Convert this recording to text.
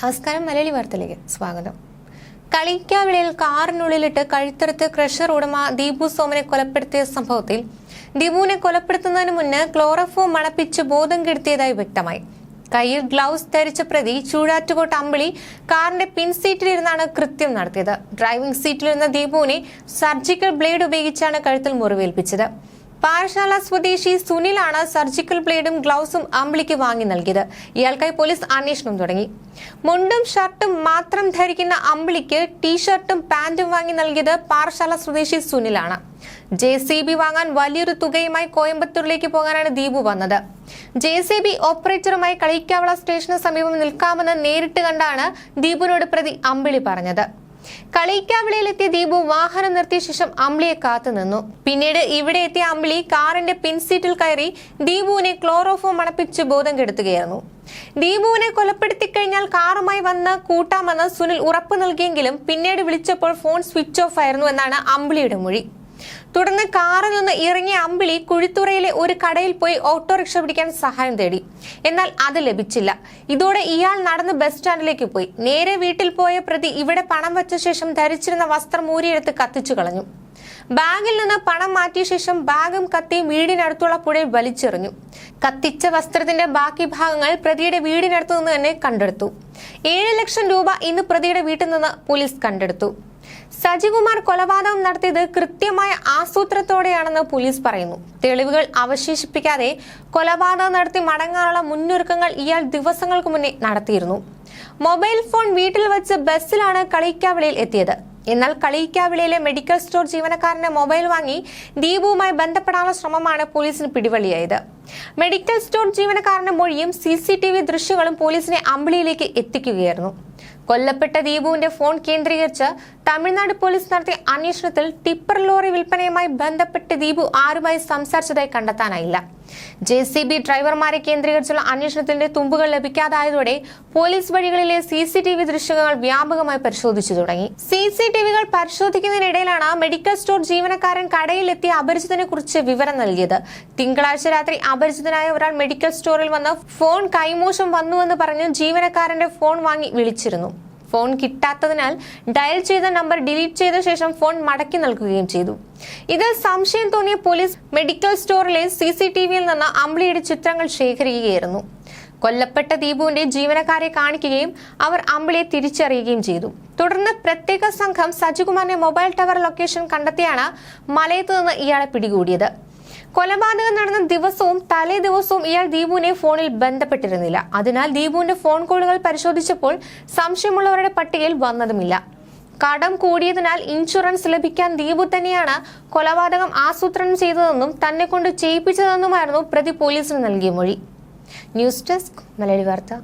നമസ്കാരം മലയാളി വാർത്തയിലേക്ക് സ്വാഗതം. കളിക്കാവിളയിൽ കാറിനുള്ളിലിട്ട് കഴുത്തറുത്ത് ക്രഷർ ഉടമ ദീപു സോമനെ കൊലപ്പെടുത്തിയ സംഭവത്തിൽ ദീപുവിനെ കൊലപ്പെടുത്തുന്നതിന് മുന്ന് ക്ലോറോഫോം മണപ്പിച്ച് ബോധം കെടുത്തിയതായി വ്യക്തമായി. കയ്യിൽ ഗ്ലൗസ് ധരിച്ച പ്രതി ചൂഴാറ്റുകോട്ട് അമ്പിളി കാറിന്റെ പിൻസീറ്റിലിരുന്നാണ് കൃത്യം നടത്തിയത്. ഡ്രൈവിംഗ് സീറ്റിലിരുന്ന ദീപുവിനെ സർജിക്കൽ ബ്ലേഡ് ഉപയോഗിച്ചാണ് കഴുത്തിൽ മുറിവേൽപ്പിച്ചത്. പാറശാല സ്വദേശി സുനിലാണ് സർജിക്കൽ ബ്ലേഡും ഗ്ലൗസും അമ്പിളിക്ക് വാങ്ങി നൽകിയത്. ഇയാൾക്കായി പോലീസ് അന്വേഷണം തുടങ്ങി. മുണ്ടും ഷർട്ടും മാത്രം ധരിക്കുന്ന അമ്പിളിക്ക് ടീഷർട്ടും പാന്റും വാങ്ങി നൽകിയത് പാറശാല സ്വദേശി സുനിലാണ്. ജെ സി ബി വാങ്ങാൻ വലിയൊരു തുകയുമായി കോയമ്പത്തൂരിലേക്ക് പോകാനാണ് ദീപു വന്നത്. ജെ സി ബി ഓപ്പറേറ്ററുമായി കളിക്കാവള സ്റ്റേഷന് സമീപം നിൽക്കാമെന്ന് നേരിട്ട് കണ്ടാണ് ദീപുനോട് പ്രതി അമ്പിളി പറഞ്ഞത്. കളിക്കാവിളയിലെത്തിയ ദീപു വാഹനം നിർത്തിയ ശേഷം അമ്പിളിയെ കാത്തുനിന്നു പിന്നീട് ഇവിടെ എത്തിയ അമ്പിളി കാറിന്റെ പിൻസീറ്റിൽ കയറി ദീപുവിനെ ക്ലോറോഫോം മണപ്പിച്ച് ബോധം കെടുത്തുകയായിരുന്നു. ദീപുവിനെ കൊലപ്പെടുത്തി കഴിഞ്ഞാൽ കാറുമായി വന്ന് കൂട്ടാമെന്ന് സുനിൽ ഉറപ്പു നൽകിയെങ്കിലും പിന്നീട് വിളിച്ചപ്പോൾ ഫോൺ സ്വിച്ച് ഓഫ് ആയിരുന്നു എന്നാണ് അമ്പിളിയുടെ മൊഴി. തുടർന്ന് കാറിൽ നിന്ന് ഇറങ്ങിയ അമ്പിളി കുഴിത്തുറയിലെ ഒരു കടയിൽ പോയി ഓട്ടോറിക്ഷ പിടിക്കാൻ സഹായം തേടി. എന്നാൽ അത് ലഭിച്ചില്ല. ഇതോടെ ഇയാൾ നടന്ന് ബസ് സ്റ്റാൻഡിലേക്ക് പോയി. നേരെ വീട്ടിൽ പോയ പ്രതി ഇവിടെ പണം വെച്ച ശേഷം ധരിച്ചിരുന്ന വസ്ത്രം ഊരിയെടുത്ത് കത്തിച്ചു കളഞ്ഞു. ബാഗിൽ നിന്ന് പണം മാറ്റിയ ശേഷം ബാഗും കത്തിയും വീടിനടുത്തുള്ള പുഴയിൽ വലിച്ചെറിഞ്ഞു. കത്തിച്ച വസ്ത്രത്തിന്റെ ബാക്കി ഭാഗങ്ങൾ പ്രതിയുടെ വീടിനടുത്തു നിന്ന് തന്നെ കണ്ടെടുത്തു. ഏഴ് ലക്ഷം രൂപ ഇന്ന് പ്രതിയുടെ വീട്ടിൽ നിന്ന് പോലീസ് കണ്ടെടുത്തു. സജികുമാർ കൊലപാതകം നടത്തിയത് കൃത്യമായ ആസൂത്രത്തോടെയാണെന്ന് പോലീസ് പറയുന്നു. തെളിവുകൾ അവശേഷിപ്പിക്കാതെ കൊലപാതകം നടത്തി മടങ്ങാനുള്ള മുന്നൊരുക്കങ്ങൾ ഇയാൾ ദിവസങ്ങൾക്ക് മുന്നേ നടത്തിയിരുന്നു. മൊബൈൽ ഫോൺ വീട്ടിൽ വെച്ച് ബസ്സിലാണ് കളിക്കാവിളയിൽ എത്തിയത്. എന്നാൽ കളിയിക്കാവിളയിലെ മെഡിക്കൽ സ്റ്റോർ ജീവനക്കാരന്റെ മൊബൈൽ വാങ്ങി ദീപുവുമായി ബന്ധപ്പെടാനുള്ള ശ്രമമാണ് പോലീസിന് പിടിവള്ളിയായത്. മെഡിക്കൽ സ്റ്റോർ ജീവനക്കാരന്റെ മൊഴിയും സി ദൃശ്യങ്ങളും പോലീസിനെ അമ്പിളിയിലേക്ക് എത്തിക്കുകയായിരുന്നു. കൊല്ലപ്പെട്ട ദീപുവിന്റെ ഫോൺ കേന്ദ്രീകരിച്ച് തമിഴ്നാട് പോലീസ് നടത്തിയ അന്വേഷണത്തിൽ ടിപ്പർ ലോറി വിൽപ്പനയുമായി ബന്ധപ്പെട്ട് ദീപു ആരുമായി സംസാരിച്ചതായി കണ്ടെത്താനായില്ല. ജെ സി ബി ഡ്രൈവർമാരെ കേന്ദ്രീകരിച്ചുള്ള അന്വേഷണത്തിന്റെ തുമ്പുകൾ ലഭിക്കാതായതോടെ പോലീസ് വഴികളിലെ സി സി ടി വി ദൃശ്യങ്ങൾ വ്യാപകമായി പരിശോധിച്ചു തുടങ്ങി. സി സി ടി വികൾ പരിശോധിക്കുന്നതിനിടയിലാണ് മെഡിക്കൽ സ്റ്റോർ ജീവനക്കാരൻ കടയിലെത്തിയ അപരിചിതനെ കുറിച്ച് വിവരം നൽകിയത്. തിങ്കളാഴ്ച രാത്രി അപരിചിതനായ ഒരാൾ മെഡിക്കൽ സ്റ്റോറിൽ വന്ന് ഫോൺ കൈമോശം വന്നുവെന്ന് പറഞ്ഞ് ജീവനക്കാരന്റെ ഫോൺ വാങ്ങി വിളിച്ചിരുന്നു. ഫോൺ കിട്ടാത്തതിനാൽ ഡയൽ ചെയ്ത നമ്പർ ഡിലീറ്റ് ചെയ്ത ശേഷം ഫോൺ മടക്കി നൽകുകയും ചെയ്തു. ഇതിൽ സംശയം തോന്നിയ പോലീസ് മെഡിക്കൽ സ്റ്റോറിലെ സി സി ടി വിയിൽ നിന്ന് അമ്പിളിയുടെ ചിത്രങ്ങൾ ശേഖരിക്കുകയായിരുന്നു. കൊല്ലപ്പെട്ട ദീപുവിന്റെ ജീവനക്കാരെ കാണിക്കുകയും അവർ അമ്പിളിയെ തിരിച്ചറിയുകയും ചെയ്തു. തുടർന്ന് പ്രത്യേക സംഘം സജികുമാറിന്റെ മൊബൈൽ ടവർ ലൊക്കേഷൻ കണ്ടെത്തിയാണ് മലയത്ത് നിന്ന് ഇയാളെ പിടികൂടിയത്. കൊലപാതകം നടന്ന ദിവസവും തലേ ദിവസവും ഇയാൾ ദീപുവിനെ ഫോണിൽ ബന്ധപ്പെട്ടിരുന്നില്ല. അതിനാൽ ദീപുവിന്റെ ഫോൺ കോളുകൾ പരിശോധിച്ചപ്പോൾ സംശയമുള്ളവരുടെ പട്ടികയിൽ വന്നതുമില്ല. കടം കൂടിയതിനാൽ ഇൻഷുറൻസ് ലഭിക്കാൻ ദീപു തന്നെയാണ് കൊലപാതകം ആസൂത്രണം ചെയ്തതെന്നും തന്നെ കൊണ്ട് ചെയ്യിപ്പിച്ചതെന്നുമായിരുന്നു പ്രതി പോലീസിന് നൽകിയ മൊഴി. ന്യൂസ് ഡെസ്ക് മലയാളി വാർത്ത.